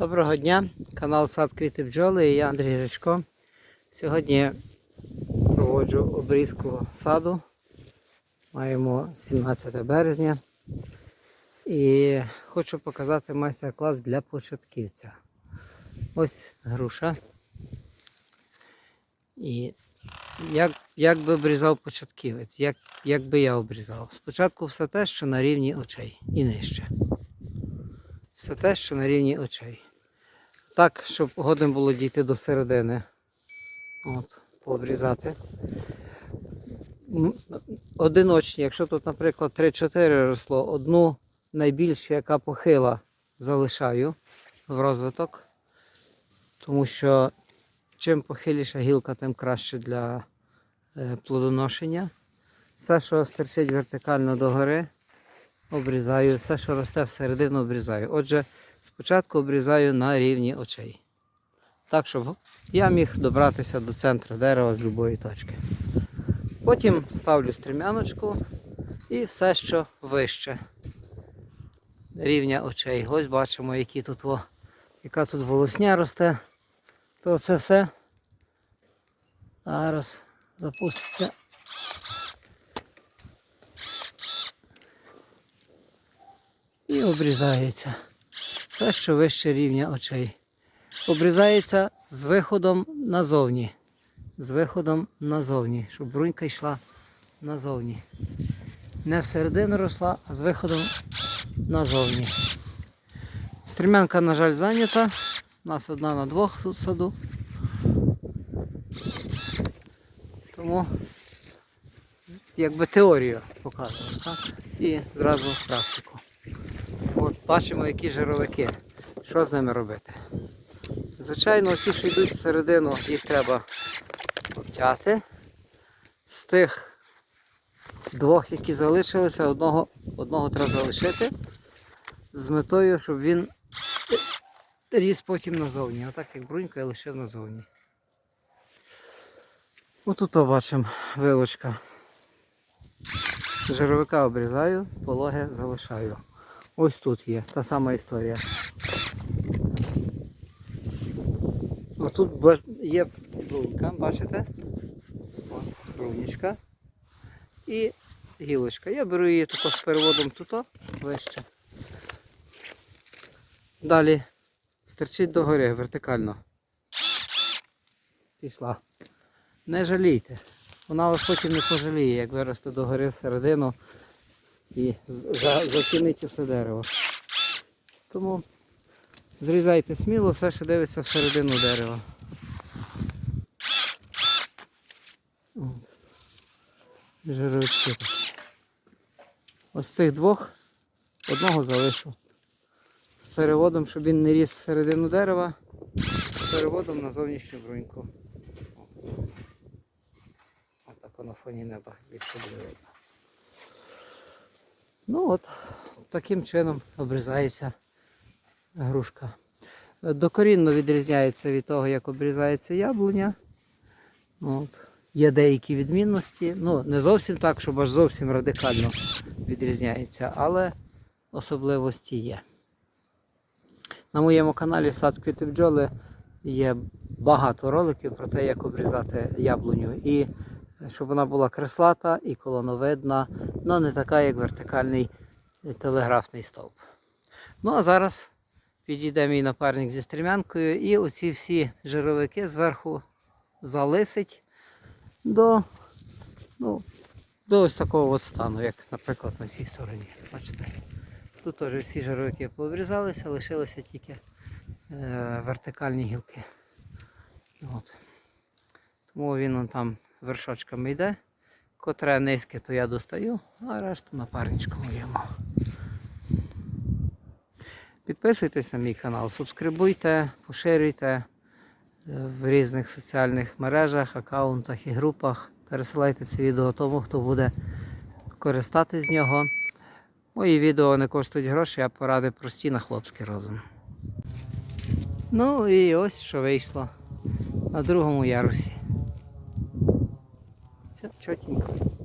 Доброго дня, канал Сад Квіти Бджоли і я Андрій Гречко. Сьогодні проводжу обрізку саду. Маємо 17 березня. І хочу показати майстер-клас для початківця. Ось груша. І як, як би обрізав початківець, як, як би я обрізав? Спочатку все те, що на рівні очей і нижче. Все те, що на рівні очей. Так, щоб годин було дійти до середини. От, пообрізати. Одиночні, якщо тут, наприклад, 3-4 росло, одну найбільше, яка похила, залишаю в розвиток. Тому що чим похиліша гілка, тим краще для е, плодоношення. Все, що стерчить вертикально догори, обрізаю. Все, що росте всередину, обрізаю. Отже, спочатку обрізаю на рівні очей. Так, щоб я міг добратися до центру дерева з будь-якої точки. Потім ставлю стрімяночку і все, що вище рівня очей. Ось бачимо, які тут, о, яка тут волосня росте. То це все зараз запуститься. І обрізається. Все, що вище рівня очей. Обрізається з виходом назовні. З виходом назовні, щоб брунька йшла назовні. Не всередину росла, а з виходом назовні. Стрімянка, на жаль, зайнята. У нас одна на двох тут в саду. Тому якби теорію показую, так? І зразу практику. Бачимо, які жировики. Що з ними робити? Звичайно, ті, що йдуть всередину, їх треба обтяти. З тих двох, які залишилися, одного, одного треба залишити з метою, щоб він ріс потім назовні. Отак як брунька я лишив назовні. Отут бачимо вилочка. Жировика обрізаю, пологи залишаю. Ось тут є та сама історія. Отут ба- є брунька, бачите? Ось брунічка. І гілочка. Я беру її тако з переводом тут вище. Далі стерчить догори вертикально. Пішла. Не жалійте. Вона вас потім не пожаліє, як виросте догори всередину і за- затінить усе дерево. Тому зрізайте сміло, все, що дивиться всередину дерева. Жировички. Ось тих двох одного залишу. З переводом, щоб він не ріс всередину дерева, з переводом на зовнішню бруньку. Отак на фоні неба ліпше буде видно. Ну от, таким чином обрізається грушка. Докорінно відрізняється від того, як обрізається яблуня. От. Є деякі відмінності. Ну, не зовсім так, щоб аж зовсім радикально відрізняється, але особливості є. На моєму каналі Сад Квіти Бджоли є багато роликів про те, як обрізати яблуню. І щоб вона була креслата і колоновидна, але не така, як вертикальний телеграфний стовп. Ну а зараз підійде мій напарник зі стрімянкою і оці всі жировики зверху залисить до, ну, до ось такого от стану, як, наприклад, на цій стороні. Бачите? Тут теж всі жировики пообрізалися, лишилися тільки е, вертикальні гілки. От. Тому він там вершочками йде. Котре низьке, то я достаю, а решту напарничку моєму. Підписуйтесь на мій канал, субскрибуйте, поширюйте е, в різних соціальних мережах, аккаунтах і групах. Пересилайте це відео тому, хто буде користатись з нього. Мої відео не коштують гроші, а поради прості на хлопський розум. Ну і ось що вийшло на другому ярусі. Все, чотенько.